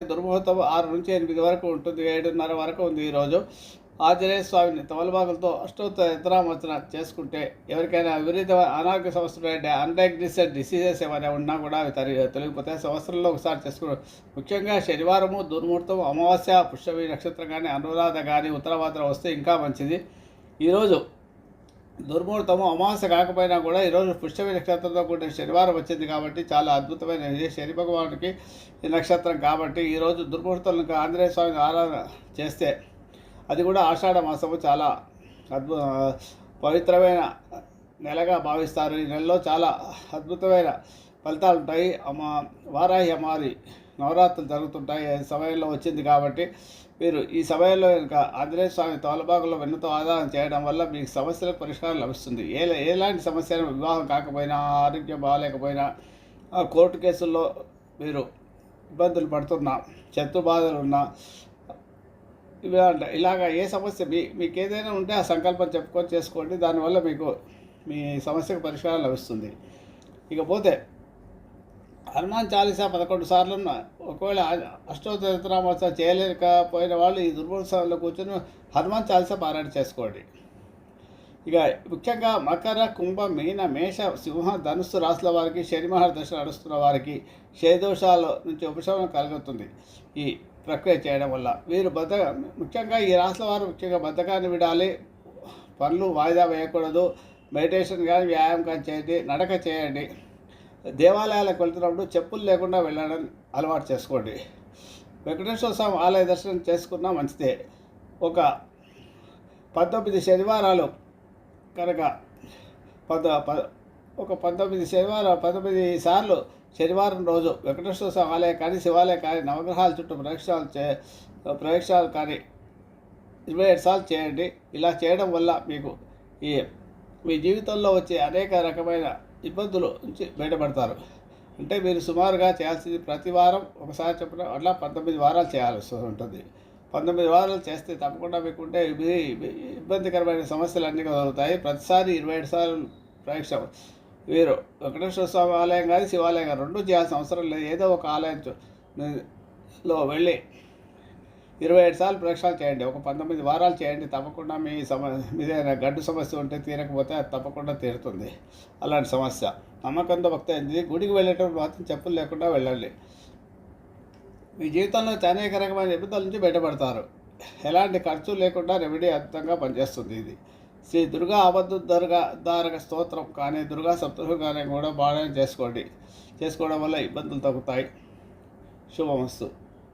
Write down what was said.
దుర్ముహూర్తం ఆరు నుంచి ఎనిమిది వరకు ఉంటుంది ఏడున్నర వరకు ఉంది ఈరోజు ఆంజనేయ స్వామిని తమలబాకులతో అష్టోత్తర యంత్రామర్చన చేసుకుంటే ఎవరికైనా విపరీత అనారోగ్య సమస్యలు అంటే అన్డయాగ్నిస్డ్ డిసీజెస్ ఏమైనా ఉన్నా కూడా అవి తరి తొలగిపోతాయి సంవత్సరంలో ఒకసారి చేసుకుని ముఖ్యంగా శనివారము దుర్ముహూర్తం అమావాస్య పుష్యమి నక్షత్రం కానీ అనురాధ కానీ ఉత్తరవాదన వస్తే ఇంకా మంచిది. ఈరోజు దుర్ముహూర్తము అమావాస్య కాకపోయినా కూడా ఈరోజు పుష్యమి నక్షత్రంతో కూడిన శనివారం వచ్చింది కాబట్టి చాలా అద్భుతమైన ఇది శని భగవానుడికి ఈ నక్షత్రం కాబట్టి ఈరోజు దుర్ముహూర్తంలో ఆంజనేయ స్వామిని ఆరాధన చేస్తే అది కూడా ఆషాఢ మాసము చాలా అద్భు పవిత్రమైన నెలగా భావిస్తారు. ఈ నెలలో చాలా అద్భుతమైన ఫలితాలు ఉంటాయి అమ్మ వారాహి అమారి నవరాత్రులు జరుగుతుంటాయి సమయంలో వచ్చింది కాబట్టి మీరు ఈ సమయంలో కనుక ఆంజనేయ స్వామి తోలబాగులో వెన్నతో ఆదాయం చేయడం వల్ల మీకు సమస్యలకు పరిష్కారం లభిస్తుంది. ఏ ఎలాంటి సమస్య వివాహం కాకపోయినా ఆరోగ్యం బాగాలేకపోయినా కోర్టు కేసుల్లో మీరు ఇబ్బందులు పడుతున్నా శత్రు బాధలు ఉన్నా ఇవి ఇలాగ ఏ సమస్య మీ మీకు ఏదైనా ఉంటే ఆ సంకల్పం చెప్పుకొని చేసుకోండి. దానివల్ల మీకు మీ సమస్యకు పరిష్కారం లభిస్తుంది. ఇకపోతే హనుమాన్ చాలీసా పదకొండు సార్లు ఒకవేళ అష్టోత్తరామోత్సవం చేయలేకపోయిన వాళ్ళు ఈ దుర్మోత్సవంలో కూర్చొని హనుమాన్ చాలీసా పారాయణ చేసుకోండి. ఇక ముఖ్యంగా మకర కుంభ మీన మేష సింహ ధనుస్సు రాశుల వారికి శని మహాదశ నడుస్తున్న వారికి క్షయదోషాల నుంచి ఉపశమనం కలుగుతుంది. ఈ ప్రక్రియ చేయడం వల్ల వీరు బద్ద ముఖ్యంగా ఈ రాసుల వారు ముఖ్యంగా బద్ధకాన్ని విడాలి పనులు వాయిదా వేయకూడదు మెడిటేషన్ కానీ వ్యాయామం కానీ చేయండి నడక చేయండి. దేవాలయాలకు వెళ్తున్నప్పుడు చెప్పులు లేకుండా వెళ్ళడం అలవాటు చేసుకోండి. వెంకటేశ్వర స్వామి ఆలయ దర్శనం చేసుకున్నా మంచిదే. ఒక పంతొమ్మిది శనివారాలు కనుక పద ప ఒక పంతొమ్మిది శనివారం పంతొమ్మిది సార్లు శనివారం రోజు వెంకటేశ్వర స్వామి ఆలయం కానీ శివాలయం కానీ నవగ్రహాల చుట్టూ ప్రదక్షిణాలు చే ప్రదక్షిణాలు కానీ ఇరవై ఏడు సార్లు చేయండి. ఇలా చేయడం వల్ల మీకు ఈ మీ జీవితంలో వచ్చే అనేక రకమైన ఇబ్బందులు నుంచి బయటపడతారు. అంటే మీరు సుమారుగా చేయాల్సింది ప్రతి వారం ఒకసారి చెప్పిన అట్లా పంతొమ్మిది వారాలు చేయాల్సి ఉంటుంది. పంతొమ్మిది వారాలు చేస్తే తప్పకుండా మీకు ఉంటే ఇబ్బందికరమైన సమస్యలు అన్నీ కలుగుతాయి ప్రతిసారి ఇరవై ఏడు సార్లు పరీక్ష వీరు వెంకటేశ్వర స్వామి ఆలయం కానీ శివాలయం కానీ రెండు చేయాల్సిన అవసరం లేదు. ఏదో ఒక ఆలయం లో వెళ్ళి ఇరవై ఏడు సార్లు ప్రదక్షిణాలు చేయండి. ఒక పంతొమ్మిది వారాలు చేయండి. తప్పకుండా మీ సమ మీదైనా గడ్డు సమస్య ఉంటే తీరకపోతే అది తప్పకుండా తీరుతుంది. అలాంటి సమస్య. నమ్మకంతో భక్తి అయింది. గుడికి వెళ్ళేటప్పుడు మాత్రం చెప్పులు లేకుండా వెళ్ళండి. మీ జీవితంలో అనేక రకమైన ఇబ్బందుల నుంచి బయటపడతారు. ఎలాంటి ఖర్చు లేకుండా రెమెడీ అద్భుతంగా పనిచేస్తుంది ఇది. శ్రీ దుర్గా అబద్ధ దుర్గా దారక స్తోత్రం కానీ దుర్గా సప్తృహం కానీ కూడా బాగా చేసుకోండి. చేసుకోవడం వల్ల ఇబ్బందులు తగ్గుతాయి. శుభమస్తు.